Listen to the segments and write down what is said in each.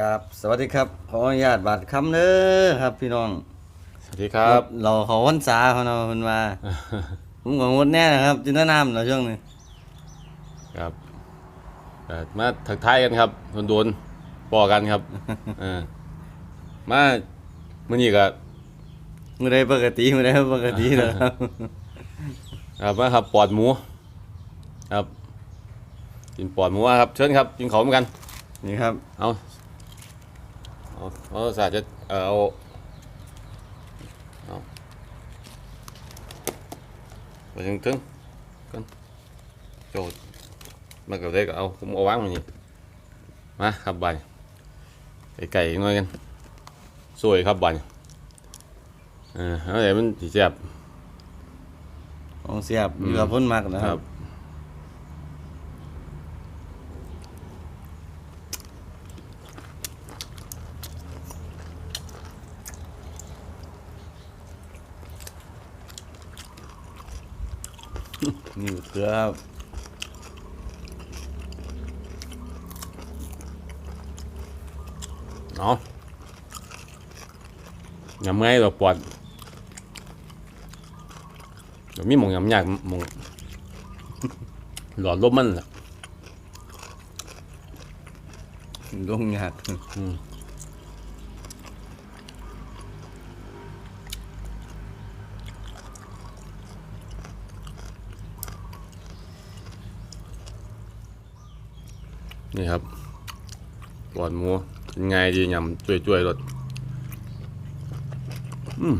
กับสวัสดีครับขออนุญาตบาดคำเด้อครับ พี่น้องสวัสดีครับเราเขาวันษาเขาเนาะเพิ่นว่าผมก็งดแน่นะครับจินตน้ำเนาะช่วงนี้ครับเอ่อมาถักทายกันครับโดนโดนๆปอกันครับเออมามื่อนี้ก็มื้อใดปกติมื้อใดบ่ปกติเนาะครับครับมาครับปอดหมูครับกินปอดหมูอะครับเชิญครับกินเขาเหมือนกันนี่ครับ เอา เอาเอาสาจะเออเอาเอาไปถึงถึงกันโจดมากับเด็กเอาผมเอาวางมานี่มาครับบานไก่ไก่หน่อยกันสวยครับบานเออเอาไหนมันสีแซ่บของเสียบอยู่กับพิ่นมักนะครับ นี่เกลือครับเนาะยำไงเราปวดเดี๋ยวมีหมองยำยากหมองหลอดลมมันแหละลงยาก นี่ครับปวดหมูเป็นไงดียำช่วยๆรสอืม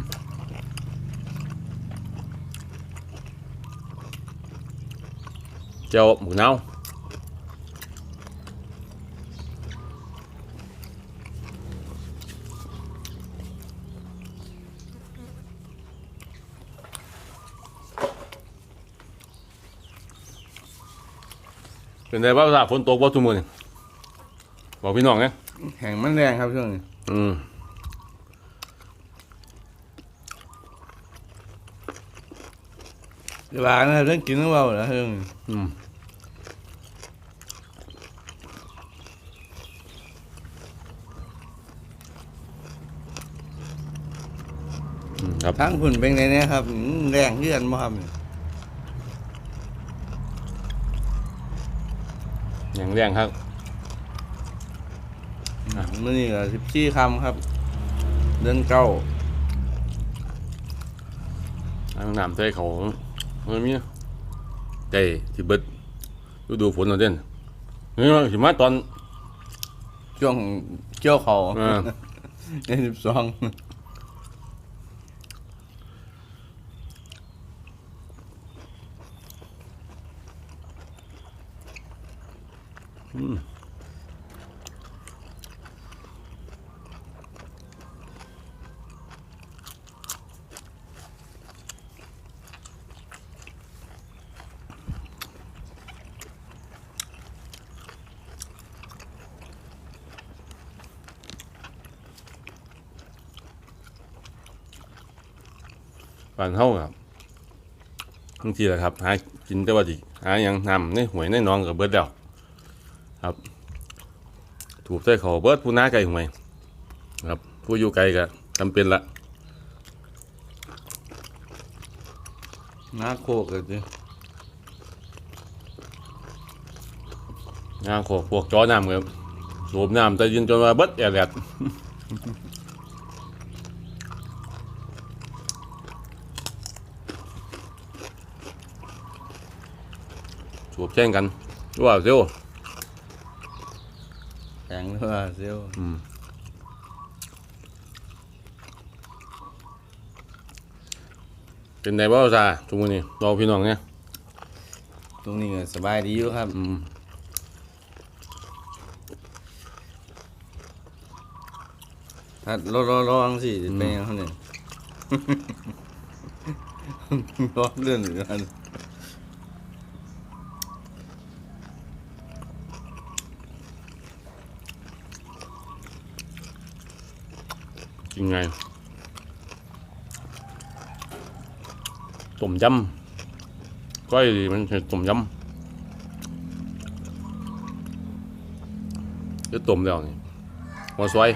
เจ้าหมูเน่า เป็นไงบ้างล่ะฝนตกบ่ทุกมื้อนี่บอกพี่น้องไงแห้งมันแรงครับช่วงนี้อืมเวลานะเรื่องกินของเรานะช่วงนี้อืมอืมครับ ทั้งพุ่นเป็นไงเนี่ยครับอืมแรงเยื่อนบ่ครับนี่ อย่างแรงครับมื้อนี้ก็14ค่ำครับ เดือนเก้าอันน้ำใส่เขาเฮ้ยมีใจที่เบิดฤดูฝนเอาเด่นนี่ว่าสิมาตอนช่วงเกี่ยวเขาเออเดือนสิบสอง บ้านเฮาครับบางทีแหละครับ หากินแต่ว่าสิหาหยังนำในหวยในหนองก็เบิดแล้ว ถูกใส่เขาเบิดผู้น้าไกลหวยครับ ผู้อยู่ไกลก็จำเป็นละน้าโคกเลยจิงานโขกพวกจอน้ำครับสูบน้ำแต่ยินจนว่าเบิดแอดแลดสูบแช่งกันว่าเซียว แข็งหรือว่าเซลลอืมเป็นไงบ้างจ้าทุกมื้อนี้เราพี่น้องเนี่ยตรงนี้ก็สบายดีอยู่ครับ อืมถ้ารอรอรอจังสิเป็นยังไงเนี่ยรอเลื่อนหรือกัน ไงต้มยำก้อยมันเป็นต้มยำเดี๋ยวต้มแล้วนี่เนดี๋ยวต้มต้มแล้วนี่ยำเดี๋ยวต้มแล้วนี่อืมเดี๋ยวต้มแล้วนี่แข็งหรือว่าเซอืมหัวซอย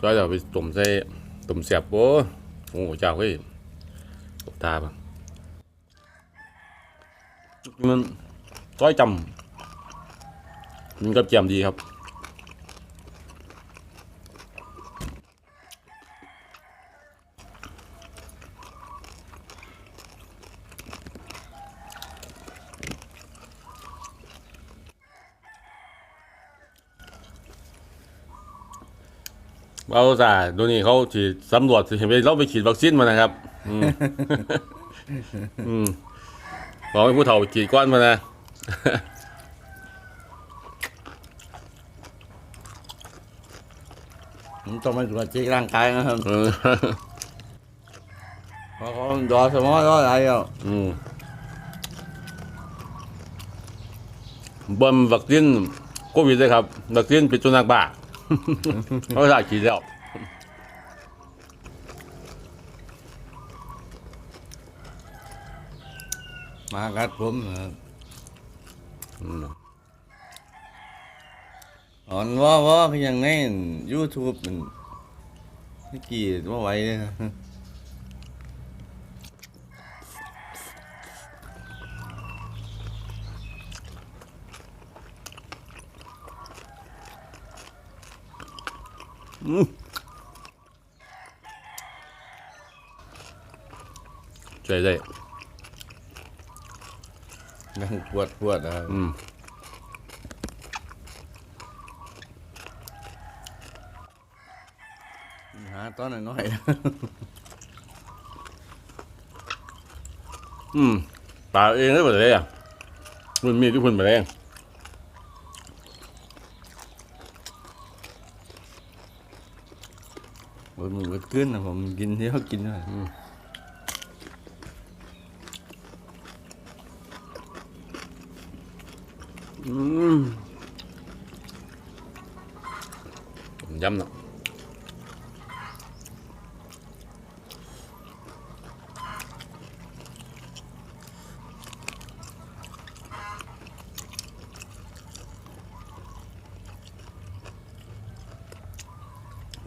ซอยเราไปต้มใส่ต้มเสียบโอ้โอ้เจ้าเฮ้ยตบตาปะมันซอยจำมันกับเจียมดีครับ เอาซะดูนี่เขาฉีดสำรวจสิเห็นไปเราไปฉีดวัคซีนมานะครับ อืมอืมบอกให้ผู้เฒ่าฉีดก้อนมานะผมต้องไปตรวจเช็คร่างกายนะครับเออเพราะเขาดอสมองดออะไรอะอืมเบิ่มวัคซีนโควิดเลยครับวัคซีนปิดสุนัขบ้า เขาจะฉีดแล้วมากัดผมนะครับอืมอ่อนว่าว่าคือยังไงยูทูบมันไม่กี่ว่าไหวเลยนะ ช่วยได้นั่งปวดปวดนะครับอืมหาตอนน้อยๆ อืม ปลาเองได้หมดเลยอะมันมีที่คุณมาแร งบนมือก็ขึ้นนะผมกินเที่ยวกินนะอืมยำเนาะ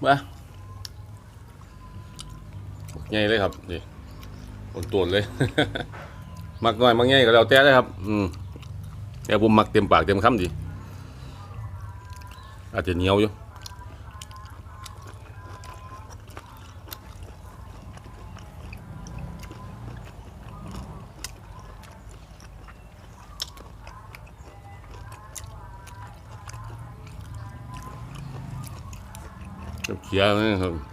มา ใหญ่เลยครับนี่บนตัวเลย มักน้อยมักใหญ่ก็แล้วแต่เลยครับ อืมแต่ผมมักเต็มปากเต็มคำดีอาจจะเหนียวอยู่เขียวนะครับ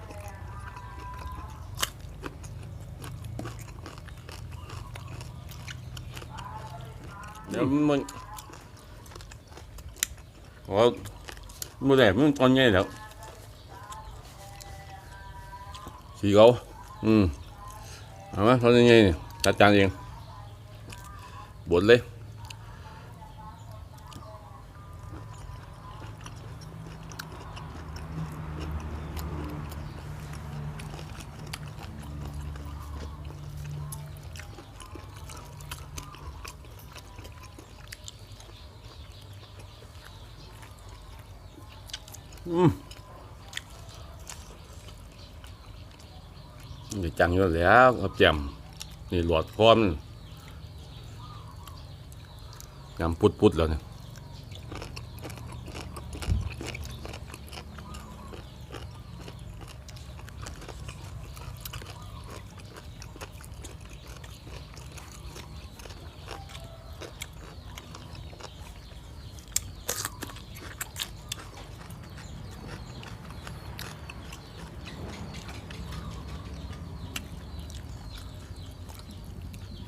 เดี๋ยวมันโอ้มื่อแรกมันตอนใหญ่แล้วสีเขาอืมเอามาตอ นี่จังอยู่แล้วครับแจมนี่หลอดพร้อมยำปุดๆแล้วเนี่ย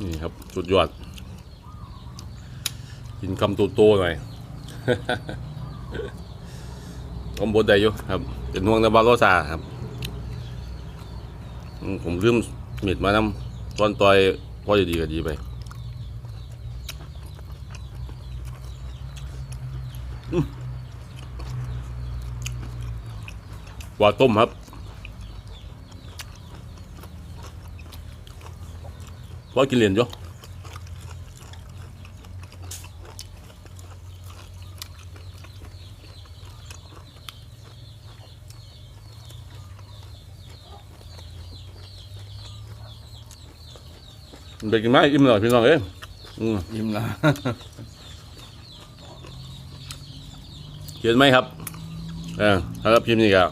นี่ครับ สุดยอด กินคำโตๆหน่อยผมบดได้อยู่ครับ เป็นห่วงนาบาโรซาครับ ผมลืมเม็ดมานำตอนต่อยพอจะดีก็ดีไปอืมปลาต้มครับ พอกินเหรียญจ้ะเด็กกินไหมอิ่มหน่อยพี่น้องเอ้ยยิ้มละ เห็นไหมครับเออสำหรับคลิปนี้ก็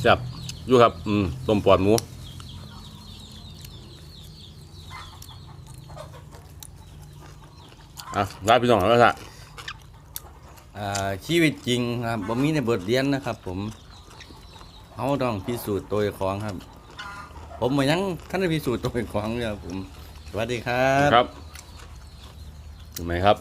แซ่บอยู่ครับ อืมต้มปอดหมู อะลาพี่น้องแล้วล่ะอ่าชีวิตจริงครับผมมีในบทเรียนนะครับ ผมเฮาต้องพิสูจน์ตัวเองของครับ ผมมายังท่านได้พิสูจน์ตัวเองของเลยครับผมสวัสดีครับครับถูกไหมครับ